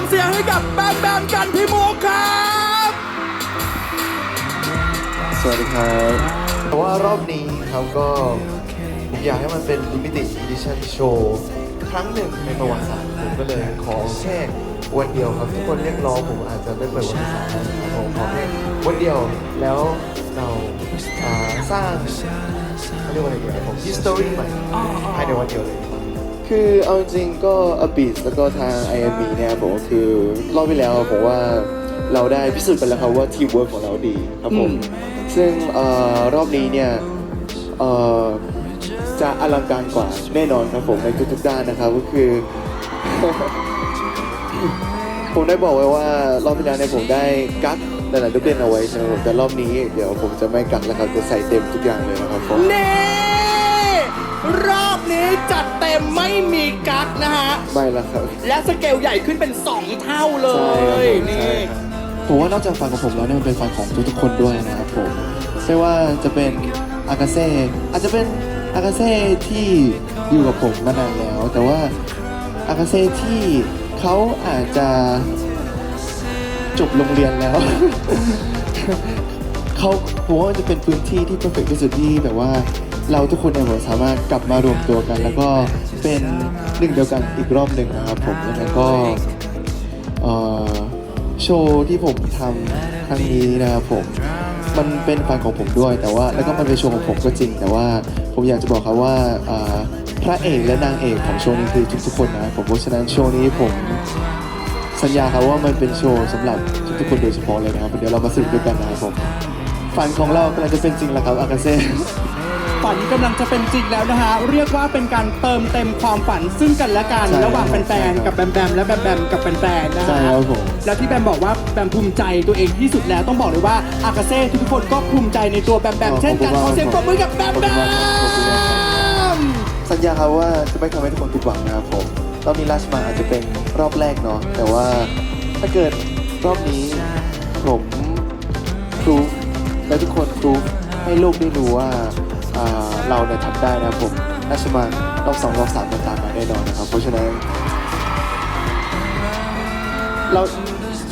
ส่งเสียงให้กับแบมแบมกันพี่มุกครับ สวัสดีครับเพราะว่ารอบนี้ครับก็อยากให้มันเป็น limited edition โชว์ครั้งหนึ่งในประวัติศาสตร์ผมก็เลยขอแค่วันเดียวครับทุกคนเรียกร้องผมอาจจะไม่เปิดวันเสาร์นะรัผมขอแค่วันเดียวแล้วเราสร้างเขาเรียกว่าอะไรเดียวผม history ใหม่ภายในวันเดียวเลย คือเอาจริงๆก็ a b i s แล้วก็ทาง IMB เนี่ยผมก็คือรอบที่แล้วผมว่าเราได้พิสูจน์ไปแล้วครับว่าทีมเวิร์กของเราดีครับผม ซึ่งเอ่อรอบนี้เนี่ยเอ่อจะอลังการกว่าแน่นอนครับผมในทุกๆด้านนะครับก็คือ ผมได้บอกไว้ว่ารอบที่แล้วเนี่ยผมได้กักหลายๆลูกเล่นเอาไว้ใช่ไหมผมแต่รอบนี้เดี๋ยวผมจะไม่กักแล้วครับจะใส่เต็มทุกอย่างเลยนะครับผม เน่ รอบนี้จัดเต็มไม่มีกักนะฮะ ไม่ละครับ และสเกลใหญ่ขึ้นเป็น 2 เท่าเลใช่ครับยผมนี่ ใช่ครับผมว่านอกจากฟันของผมแล้วเนี่ยมันเป็นฟันของทุกๆคนด้วยนะครับผมไม่ว่าจะเป็นอากาเซ่อาจจะเป็นอากาเซ่ที่อยู่กับผมมานานแล้ว แต่ว่าอากาเซ่ที่เขาอาจจะจบโรงเรียนแล้ว เขาผมว่ามันจะเป็นพื้นที่ที่เพอร์เฟกที่สุดที่แบบว่า เราทุกคนเนี่ยผมสามารถกลับมารวมตัวกัน แล้วก็เป็นหนึ่งเดียวกันอีกรอบหนึ่งนะครับผมแล้วก็โชว์ที่ผมทำครั้งนี้นะครับผมมันเป็นฟันของผมด้วยแต่ว่าแล้วก็มันเป็นโชว์ของผมก็จริง แต่ว่าผมอยากจะบอกครับว่าพระเอกและนางเอกของโชว์นี้คือทุกๆคนนะครับผมเพราะฉะนั้นโชว์นี้ผมสัญญาครับว่ามันเป็นโชว์สำหรับทุกๆคนโดยเฉพาะเลยนะครับเดี๋ยวเรามาสรุปด้วยกันนะครับผมฝันของเรากำลังจะเป็นจริงแล้วครับอากาเซ่ ฝันกำลังจะเป็นจริงแล้วนะฮะเรียกว่าเป็นการเติมเต็มความฝันซึ่งกันและกัน ใช่ระหว่างครับแฟนๆกับแบมแบมและแบมแบมกับแฟนๆนะใช่ฮะครับผม แล้วที่แบมบอกว่าแบมภูมิใจตัวเองที่สุดแล้วต้องบอกเลยว่าอากาเซ่ทุกๆคนก็ภูมิใจในตัวแบมแบมเช่นกันขอเสียงปรบมือกับแบมแบม สัญญาครับว่าจะไม่ทำให้ทุกคนผิดหวังนะครับผมรอบนี้ราชมาอาจจะเป็นรอบแรกเนาะแต่ว่าถ้าเกิดรอบนี้ผมครูและทุกคนครูให้โลกได้รู้ว่าอ่า เราเนี่ยทำได้นะครับผมราชมารอบสองรอบสามมันตามมาแน่นอนนะครับ เพราะฉะนั้น เรา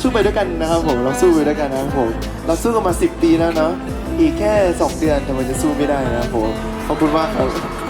สู้ไปด้วยกันนะครับผมเราสู้ไปด้วยกันนะครับผมเราสู้กันมาสิบปีแล้วเนาะอีกแค่สองเดือนทำไมจะสู้ไม่ได้นะครับผมขอบคุณมากครับ